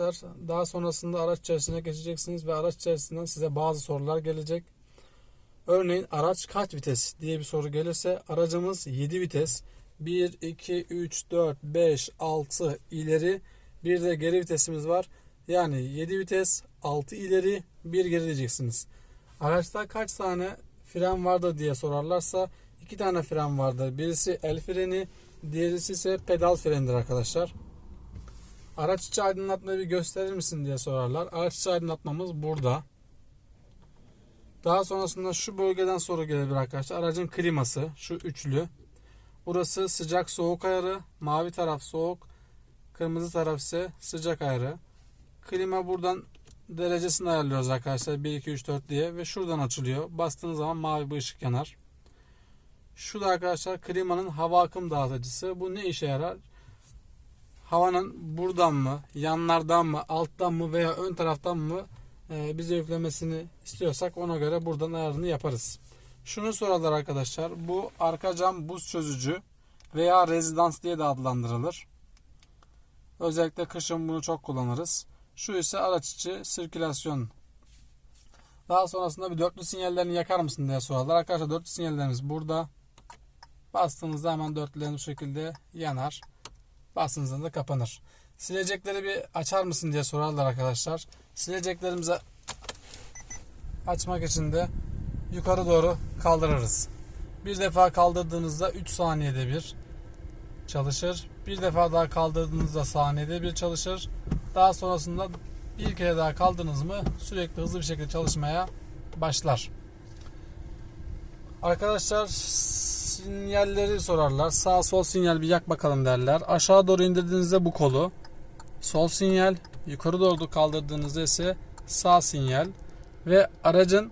arkadaşlar. Daha sonrasında araç içerisine geçeceksiniz ve araç içerisinden size bazı sorular gelecek. Örneğin araç kaç vites diye bir soru gelirse aracımız 7 vites. 1, 2, 3, 4, 5, 6 ileri bir de geri vitesimiz var. Yani 7 vites 6 ileri 1 geri diyeceksiniz. Araçta kaç tane fren vardı diye sorarlarsa 2 tane fren vardır. Birisi el freni diğerisi ise pedal frenidir arkadaşlar. Araç içi aydınlatmayı bir gösterir misin diye sorarlar. Araç içi aydınlatmamız burada. Daha sonrasında şu bölgeden soru gelebilir arkadaşlar. Aracın kliması şu üçlü. Burası sıcak soğuk ayarı. Mavi taraf soğuk. Kırmızı taraf ise sıcak ayarı. Klima buradan derecesini ayarlıyoruz arkadaşlar. 1, 2, 3, 4 diye. Ve şuradan açılıyor. Bastığınız zaman mavi bir ışık yanar. Şu da arkadaşlar klimanın hava akım dağıtıcısı. Bu ne işe yarar? Havanın buradan mı, yanlardan mı, alttan mı veya ön taraftan mı e, bize üflemesini istiyorsak ona göre buradan ayarını yaparız. Şunu sorarlar arkadaşlar. Bu arka cam buz çözücü veya rezidans diye de adlandırılır. Özellikle kışın bunu çok kullanırız. Şu ise araç içi sirkülasyon. Daha sonrasında bir dörtlü sinyallerini yakar mısın diye sorarlar. Arkadaşlar dörtlü sinyallerimiz burada. Bastığınızda hemen dörtlülerin bu şekilde yanar. Bastığınızda da kapanır. Silecekleri bir açar mısın diye sorarlar arkadaşlar. Sileceklerimizi açmak için de yukarı doğru kaldırırız. Bir defa kaldırdığınızda 3 saniyede bir çalışır. Bir defa daha kaldırdığınızda saniyede bir çalışır. Daha sonrasında bir kere daha kaldınız mı sürekli hızlı bir şekilde çalışmaya başlar. Arkadaşlar sinyalleri sorarlar. Sağ sol sinyal bir yak bakalım derler. Aşağı doğru indirdiğinizde bu kolu. Sol sinyal. Yukarı doğru kaldırdığınızda ise sağ sinyal. Ve aracın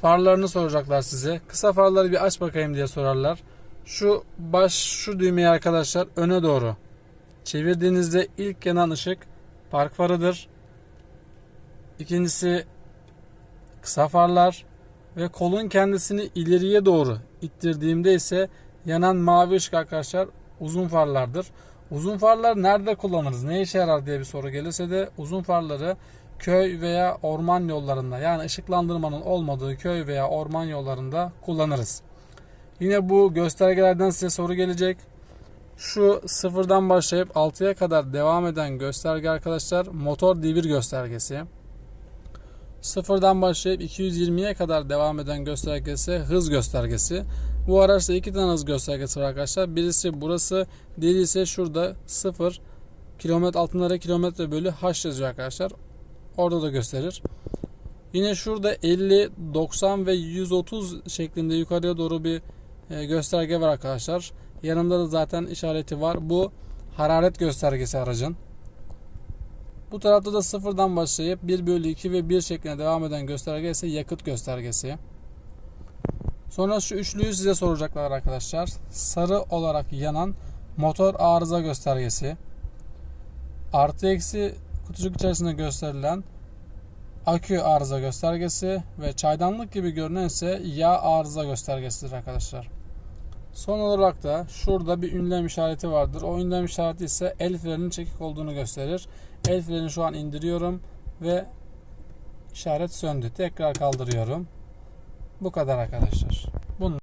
farlarını soracaklar size. Kısa farları bir aç bakayım diye sorarlar. Şu baş şu düğmeyi arkadaşlar öne doğru çevirdiğinizde ilk yanan ışık park farıdır. İkincisi kısa farlar ve kolun kendisini ileriye doğru ittirdiğimde ise yanan mavi ışık arkadaşlar uzun farlardır. Uzun farlar nerede kullanırız? Ne işe yarar diye bir soru gelirse de uzun farları köy veya orman yollarında yani ışıklandırmanın olmadığı köy veya orman yollarında kullanırız. Yine bu göstergelerden size soru gelecek. Şu sıfırdan başlayıp 6'ya kadar devam eden gösterge arkadaşlar motor devir göstergesi. Sıfırdan başlayıp 220'ye kadar devam eden göstergesi hız göstergesi. Bu araçta iki tane hız göstergesi var arkadaşlar. Birisi burası, diğeri ise şurada 0 kilometre altınlara kilometre bölü h yazıyor arkadaşlar. Orada da gösterir. Yine şurada 50, 90 ve 130 şeklinde yukarıya doğru bir e, gösterge var arkadaşlar. Yanında da zaten işareti var. Bu hararet göstergesi aracın. Bu tarafta da sıfırdan başlayıp 1 bölü 2 ve 1 şeklinde devam eden gösterge ise yakıt göstergesi. Sonra şu üçlüyü size soracaklar arkadaşlar. Sarı olarak yanan motor arıza göstergesi. Artı eksi kutucuk içerisinde gösterilen akü arıza göstergesi ve çaydanlık gibi görünen ise yağ arıza göstergesidir arkadaşlar. Son olarak da şurada bir ünlem işareti vardır. O ünlem işareti ise el frenin çekik olduğunu gösterir. El freni şu an indiriyorum ve işaret söndü. Tekrar kaldırıyorum. Bu kadar arkadaşlar.